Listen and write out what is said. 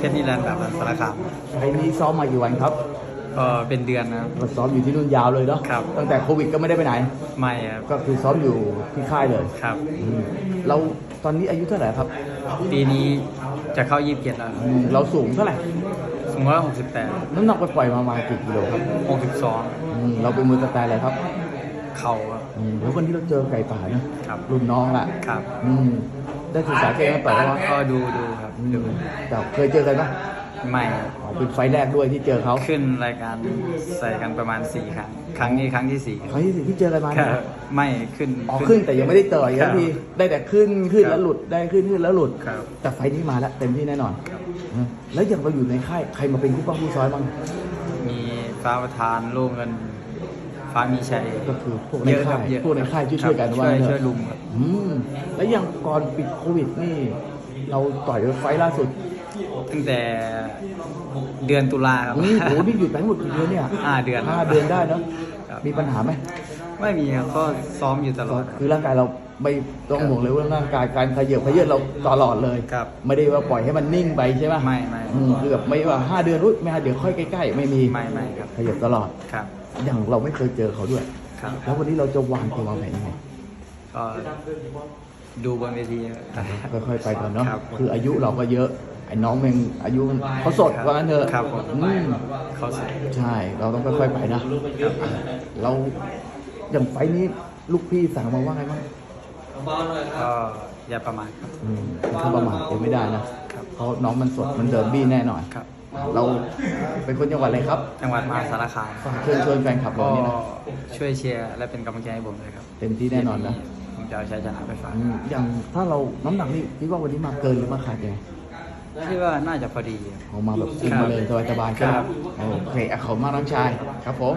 เพชรนิรันดร์แบบสารคามไฟล์นี้ซ้อมมากี่วันครับก็เป็นเดือนนะครับก็ซ้อมอยู่ที่นู่นยาวเลยเนาะครับ ตั้งแต่โควิดก็ไม่ได้ไปไหน ไม่ครับก็คือซ้อมอยู่ที่ค่ายเลยครับ อืมเราตอนนี้อายุเท่าไหร่ครับปีนี้จะเข้ายี่สิบเจ็ดแล้วอืมเราสูงเท่าไหร่ สมมติว่าหกสิบแปดน้ำหนักไปปล่อยๆมาประมาณกี่กิโลครับหกสิบสองอืมเราเป็นมือสไตล์อะไรครับเข่าครับ อืมแล้ววันนี้เราเจอไก่ป่านะครับ รุ่นน้องละครับ อืม ได้ศึกษาเกมมาต่อยแล้วมั้ยก็ดูดูครับอืมดูแต่เคยเจอกันปะไม่ครับอ๋อเป็นไฟล์แรกด้วยที่เจอเขาขึ้นรายการใส่กันประมาณสี่ครั้งครั้งนี้ครั้งที่สี่ครั้งที่สี่ที่เจอกันมาครัเนี่ยบไม่ขึ้น อ๋อขึ้นแต่ยังไม่ได้ต่อยครัสับกทีได้แต่ขึ้นขึ้นครับแล้วหลุดได้ขึ้นขึ้นแล้วหลุด ครับ แต่ไฟล์นี้มาแล้วเต็มที่แน่นอนอืมแล้วอย่างเราอยู่ในค่ายใครมาเป็นผู้ป้องผู้ซ้อยบ้างมีฟ้าประธานลูกเงิน ฟ้ามีชัยก็คือพวกในเยอะคค่ารับยเยอะพวกในค่ายช่วยๆกันครับว่าช่วยงั้นเถช่วยอะลุมครับ อืมแล้วอย่างก่อนปิดโควิดนี่ เราต่อยไฟล์ล่าสุดตั้งแต่เดือนตุลาครับอืมโหนี่หยุดไปหมดกี่เดือนเนี่ยห้าเดือนห้าเดือนได้เนอะครับ มีปัญหาไหมไม่มีครับก็ซ้อมอยู่ตลอด คือร่างกายเราไม่ต้องห่วงเลยว่าร่างกายการขยับขยืดเราตลอดเลยครับ ไม่ได้ว่าปล่อยให้มันนิ่งไปใช่ไหมไม่ไม่อืมคือแบบไม่ว่าห้าเดือนรุ่ไม่ห้าเดือนค่อยใกล้ๆไม่มีไม่ไม่ครับ ขยับตลอด ครับ อย่างเราไม่เคยเจอเขาด้วย ครับแล้ววันนี้เราจะวางตัววางแผนยังไงก็ดูบนเวทีครับ ค่อยๆไปก่อนเนาะครับคืออายุเราก็เยอะไอ้น้องแม่งอายุเขาสดว่างั้นเถอะครับผม อืมเขาใส่ใช่เราต้องค่อยๆไปนะเราอย่างไฟล์นี้ลูกพี่สั่งมาว่าไงบ้างก็อย่าประมาทครับ อืมถ้าประมาทเป็นไม่ได้นะครับ เพราะน้องมันสดมันเดินบี้แน่นอน ครับ เราเป็นคนจังหวัดอะไรครับ จังหวัดมหาสารคามฝากเชิญชวนแฟนคลับเราก็นี่นะช่วยเชียร์และเป็นกำลังใจให้ผมเลยครับเต็มที่แน่นอนนะผมจะเอาชัยชนะไปฝากอืมอย่างถ้าเราน้ำหนักนี่คิดว่าวันนี้มาเกินหรือมาขาดยังไงที่ว่าน่าจะพอดี ออกมาแบบขึ้นมาเลยสบายๆใช่ไหมครับโอเคอะขอบคุณมากน้องชายครับผม